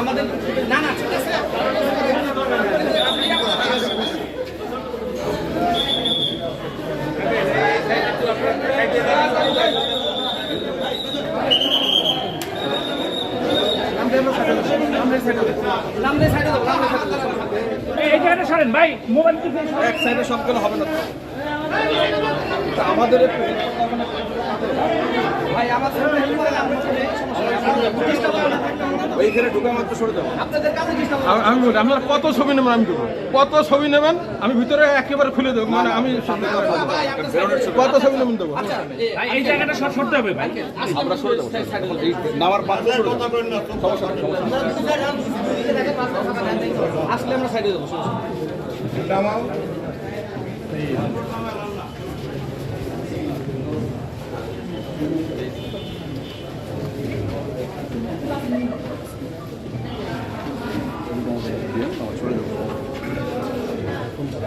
আমাদের না না ঠিক আছে নামলে সাইডে দাও নামলে সাইডে দাও এই জায়গাটা সরেন ভাই মোবাইল থেকে এক সাইডে সবগুলো হবে না আমাদের আমি বলি আপনারা কত ছবি নেবেন আমি দেবো কত ছবি নেবেন আমি ভিতরে একেবারে খুলে দেবো। মানে আমি কত ছবি নেবেন দেবো? আচ্ছা, এই জায়গাটা সরতে হবে ভাই। আমরা সরে যাব নামার পাশে সমস্যা নেই, সমস্যা নেই। আসলে আমরা সাইডে যাব সমস্যা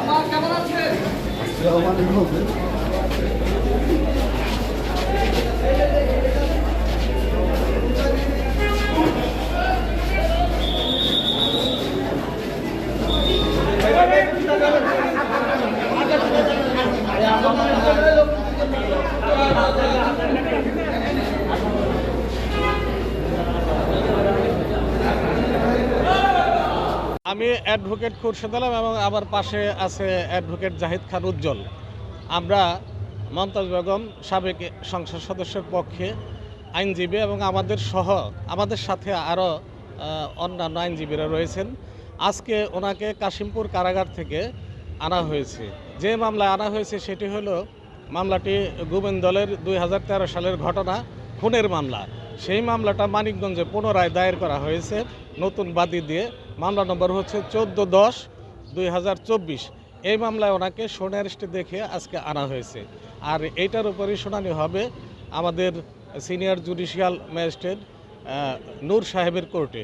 আমার কেমন আছে আমি অ্যাডভোকেট খুরশেদ আলম এবং আমার পাশে আছে অ্যাডভোকেট জাহিদ খান উজ্জ্বল। আমরা মমতাজ বেগম সাবেক সংসদ সদস্যের পক্ষে আইনজীবী এবং আমাদের সহ, আমাদের সাথে আরও অন্যান্য আইনজীবীরা রয়েছেন। আজকে ওনাকে কাশিমপুর কারাগার থেকে আনা হয়েছে। যে মামলায় আনা হয়েছে সেটি হলো মামলাটি গোবিন্দলের দুই হাজার তেরো সালের ঘটনা, খুনের মামলা। সেই মামলাটা মানিকগঞ্জে পুনরায় দায়ের করা হয়েছে, নতুন বাদী দিয়ে মামলা নম্বর হচ্ছে চোদ্দ দশ দুই এই মামলায় ওনাকে সোনারিস্টে দেখে আজকে আনা হয়েছে। আর এইটার উপরই শুনানি হবে আমাদের সিনিয়র জুডিশিয়াল ম্যাজিস্ট্রেট নূর সাহেবের কোর্টে।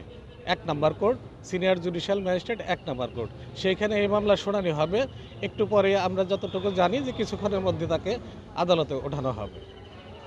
এক নম্বর কোর্ট, সিনিয়র জুডিশিয়াল ম্যাজিস্ট্রেট, এক নম্বর কোর্ট। সেইখানে এই মামলা শুনানি হবে। একটু পরে আমরা যতটুকু জানি যে কিছুক্ষণের মধ্যে তাকে আদালতে ওঠানো হবে।